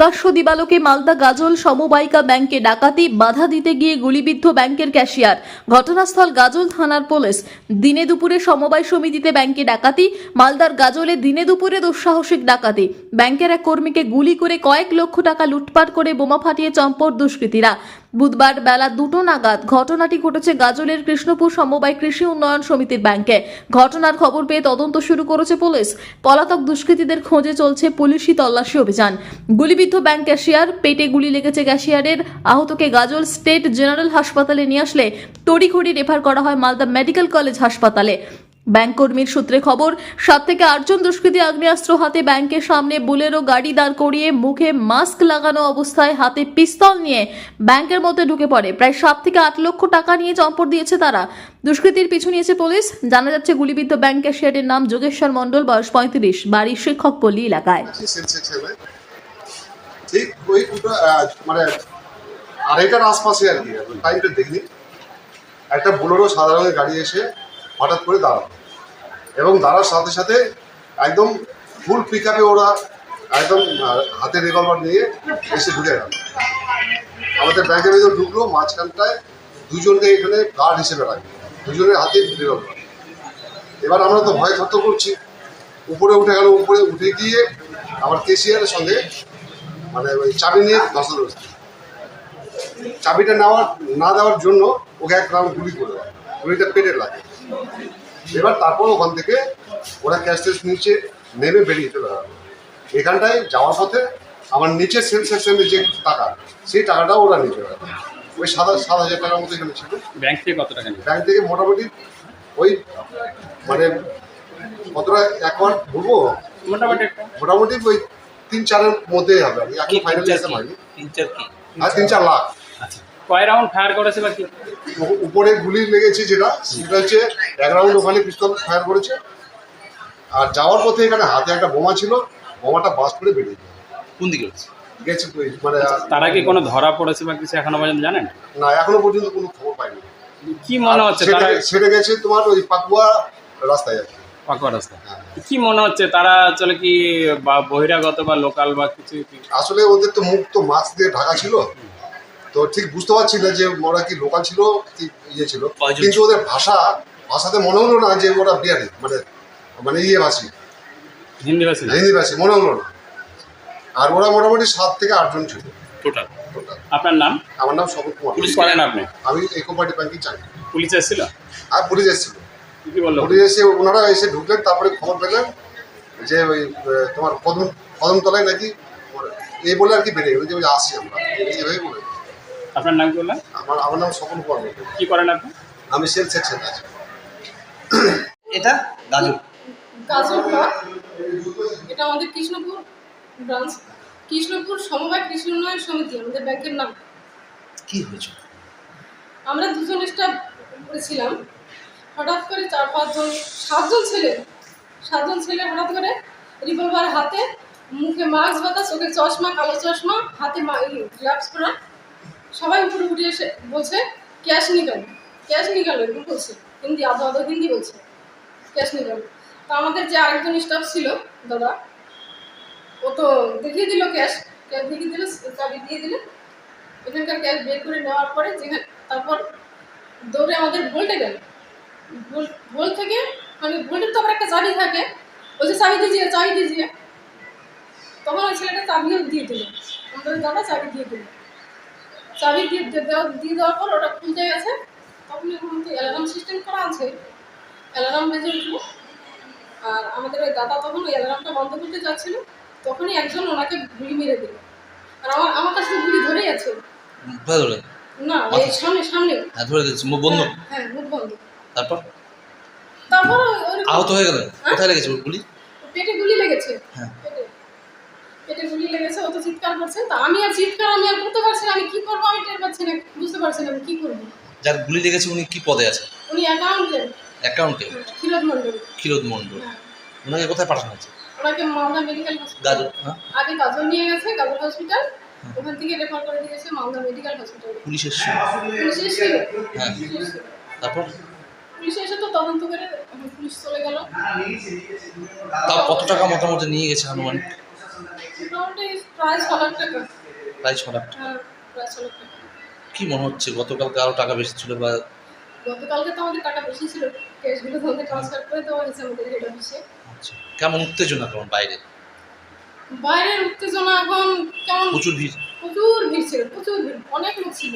প্রকাশ্য দিবালোকে মালদা গাজল সমবায়িকা ব্যাংকে ডাকাতি, বাধা দিতে গিয়ে গুলিবিদ্ধ ব্যাংকের ক্যাশিয়ার। ঘটনাস্থল গাজল থানার পুলিশ। দিনে দুপুরে সমবায় সমিতিতে ব্যাংকে ডাকাতি, মালদার গাজলে দিনে দুপুরে দুঃসাহসিক ডাকাতি। ব্যাংকের এক কর্মীকে গুলি করে কয়েক লক্ষ টাকা লুটপাট করে বোমা ফাটিয়ে চম্পট দুষ্কৃতীরা। বুধবার বেলা দুটো নাগাদ ঘটনাটি ঘটেছে গাজলের কৃষ্ণপুর সমবায় কৃষি উন্নয়ন সমিতির ব্যাংকে। ঘটনার খবর পেয়ে তদন্ত শুরু করেছে পুলিশ। পলাতক দুষ্কৃতীদের খোঁজে চলছে পুলিশি তল্লাশি অভিযান। গুলিবিদ্ধ ব্যাংক ক্যাশিয়ার, পেটে গুলি লেগেছে ক্যাশিয়ারের। আহতকে গাজল স্টেট জেনারেল হাসপাতালে নিয়ে আসলে তড়িঘড়ি রেফার করা হয় মালদা মেডিকেল কলেজ হাসপাতালে। ব্যাংক কর্মীর সূত্রে খবর, সাত থেকে আটজন দুষ্কৃতী আগ্নেয়াস্ত্র হাতে ব্যাংকের সামনে বুলেরো গাড়ি দাঁড় করিয়ে মুখে মাস্ক লাগানো অবস্থায় হাতে পিস্তল নিয়ে ব্যাংকের মধ্যে ঢুকে পড়ে। প্রায় সাত থেকে আট লক্ষ টাকা নিয়ে চম্পট দিয়েছে তারা। দুষ্কৃতীর পিছু নিয়েছে পুলিশ। জানা যাচ্ছে, গুলিবিদ্ধ ব্যাংক ক্যাশিয়ারের নাম যোগেশ্বর মণ্ডল, বয়স পঁয়ত্রিশ বাড়ির শিক্ষক পল্লী এলাকায় মানে একটা বোলেরো সাদা রঙের গাড়ি এসে হঠাৎ করে দাঁড়াল। এবং দাঁড়ার সাথে সাথে একদম ফুল পিক ওরা একদম হাতে রিভলভার নিয়ে এসে ঢুকে গেল। আমাদের ব্যাংকের ভিতরে ঢুকলো, মাঝখানটায় দুজনকে এখানে গার্ড হিসেবে রাখবে দুজনের হাতে রিভলভার এবার আমরা তো ভয় থরথর করছি। উপরে উঠে গেল, উপরে উঠে গিয়ে আমার কেসিয়ারের সঙ্গে মানে ওই চাবি নিয়ে ধসাধসি চাবিটা নেওয়ার না দেওয়ার জন্য ওকে এক রাউন্ড গুলি করে দেয় গুলিটা পেটে লাগে। এবার তারপর ওখান থেকে ওরা ক্যাশ টেস নিচে নেমে বেরিয়ে চলে গেল। এখানটায় যাওয়ার পথে আমার নিচের সেল সেকশনের যে টাকা সেই টাকাটাও ওরা নিয়ে চলে গেল। ওই সাত সাত হাজার টাকার মতো এখানে ছিল। ব্যাংক থেকে কত টাকা ব্যাংক থেকে মোটামুটি ওই মানে কতটা এক মাস বলব? মোটামুটি মোটামুটি ওই তিন চারের মধ্যেই হবে। আমি এখন ফাইনাল হিসাব হয়নি তিন চার কি? আর তিন চার লাখ। কয় রাউন্ড ফায়ার করেছে বা কি উপরে গুলি লেগেছে যেটা সেটা হচ্ছে এক রাউন্ড ওখানে পিস্তল ফায়ার করেছে। আর যাওয়ার পথে এখানে হাতে একটা বোমা ছিল বোমাটা বাস করে বেরিয়ে গেছে। কোন দিকে গেছে মানে তারা কি কোনো ধরা পড়েছে বা কিছু এখনও পর্যন্ত জানেন? না এখনও পর্যন্ত কোনো খবর পাইনি। কি মনে হচ্ছে তারা সেটা গেছে তোমার ওই পাকুয়া রাস্তায় আছে পাকুয়া রাস্তা হ্যাঁ। কি মনে হচ্ছে তারা চলে কি বা বহিরাগত বা লোকাল বা কিছু আসলে ওদের তো মুখ তো মাস্ক দিয়ে ঢাকা ছিল। তো ঠিক বুঝতে পারছি না যে ওরা কি লোকাল ছিল কি ইয়ে ছিল। কিন্তু ওদের ভাষা ভাষাতে মনে হলো না যে ওরা বিহারি মানে মানে ইয়ে ভাষী হিন্দি ভাষী হিন্দি ভাষী মনে হলো না। আর ওরা মোটামুটি সাত থেকে আটজন ছিল। টোটাল আপনার নাম? আমার নাম শপথ কুমার। পুলিশ করেন আপনি? আমি ইকো পার্টি ব্যাংকে চাকরি পুলিশ এসেছিল? আর পুলিশ এসেছিল। কি বলল? পুলিশ এসে ওনারা এসে ঢুকলেন তারপরে খবর পেলেন যে ওই তোমার কদম কদমতলায় নাকি এই বলে আর কি বেরিয়ে গেল যে ওই আসি আমরা। এইভাবে বলে। আপনার নাম কি বললেন? আমার আমার নাম স্বপন মণ্ডল। কি করেন আপনি? আমি সেল সেকশন আছি এটা গাজর। গাজর ব্লক এটা আমাদের কৃষ্ণপুর ব্রাঞ্চ কৃষ্ণপুর সমবায় কৃষি উন্নয়ন সমিতি আমাদের ব্যাংকের নাম। কি হয়েছে? আমরা দুজন স্টাফ করেছিলাম হঠাৎ করে চার পাঁচজন সাতজন ছেলে সাতজন ছেলে হঠাৎ করে রিভলভার হাতে মুখে মাস্ক বাতা চোখে চশমা কালো চশমা হাতে গ্লাভস পরা সবাই উপরে উঠে এসে বলছে ক্যাশ নিকাল ক্যাশ নিকাল এরকম বলছে, হিন্দি, আদো আদো হিন্দি বলছে ক্যাশ নিকাল তো আমাদের যে আরেকজন স্টাফ ছিল, দাদা, ও তো দেখিয়ে দিল ক্যাশ ক্যাশ দেখিয়ে দিল চাবি দিয়ে দিলে। এখানকার ক্যাশ বের করে নেওয়ার পরে যেখানে তারপর দৌড়ে আমাদের ভোল্টে গেল। ভোল থেকে মানে ভোল্টের তো আবার একটা চাবি থাকে বলছে চাবি দিজিয়ে চাবি দিজিয়ে তখন ওই ছেলেটা চাবিও দিয়ে দিল। আমাদের দাদা চাবি দিয়ে দিল। চাবি দিয়ে দিয়ে দেওয়া দিয়ে দেওয়ার পর ওটা খুলতে গেছে। তখন এখন তো অ্যালার্ম সিস্টেম করা আছে। অ্যালার্ম বেজে উঠল। আর আমাদের ওই দাদা তখন ওই অ্যালার্মটা বন্ধ করতে যাচ্ছিল। তখনই একজন ওনাকে গুলি মেরে দিল। আর আমার আমার কাছে গুলি ধরেই আছে। ধরে না এই সামনে সামনে। হ্যাঁ ধরে দিচ্ছি মুখ বন্ধ? হ্যাঁ, হ্যাঁ মুখ বন্ধ। তারপর? তারপর আহত হয়ে গেলেন কোথায় লেগেছে গুলি? পেটে গুলি লেগেছে। হ্যাঁ। লেগেছে ও তো চিৎকার করছে। তা আমি আর চিৎকার আমি আর করতে পারছি না আমি কি করব? আমি টের পাচ্ছি না বুঝতে পারছি না আমি কি করব। যার গুলি লেগেছে উনি কি পদে আছে উনি অ্যাকাউন্টে অ্যাকাউন্টে ক্ষীরোদ মণ্ডল। ক্ষীরোদ মণ্ডল। হ্যাঁ। ওনাকে কোথায় পাঠানো হয়েছে? ওনাকে মালদা মেডিকেল গাজর হ্যাঁ? আগে গাজল নিয়ে গেছে গাজল হসপিটাল ওখান থেকে রেফার করে দিয়েছে মালদা মেডিকেল হসপিটাল পুলিশ এসছে? পুলিশ এসেছিল হ্যাঁ। তারপর? পুলিশ এসে তো তদন্ত করে পুলিশ চলে গেল। তাও কত টাকা মোটামুটি নিয়ে গেছে আনুমানিক প্রায় ছ লাখ টাকা। প্রায় ছ লাখ টাকা। হ্যাঁ প্রায় ছ লাখ টাকা। কি মনে হচ্ছে গতকালকে আরও টাকা বেশি ছিল বা গতকালকে তো আমাদের টাকা বেশি ছিল। ক্যাশগুলো তোমাদের ট্রান্সফার করে দেওয়া হয়েছে আমাদের হেড অফিসে আচ্ছা কেমন উত্তেজনা কেমন বাইরে? বাইরের উত্তেজনা এখন কেমন? প্রচুর ভিড়। প্রচুর ভিড় ছিল প্রচুর ভিড়। অনেক লোক ছিল।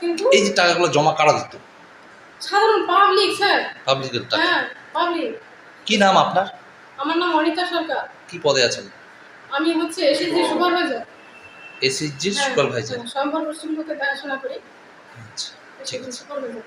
কিন্তু এই যে টাকাগুলো জমা কারা দিত? সাধারণ পাবলিক স্যার পাবলিকের টাকা। হ্যাঁ পাবলিক কি নাম আপনার? আমার নাম অনিতা সরকার। কি পদে আছেন? আমি হচ্ছে এসএসজি সুপারভাইজার। SSG supervisor. সম্ভব পশ্চিমবঙ্গে দেখাশোনা করি। আচ্ছা ঠিক আছে। সুপারভাইজার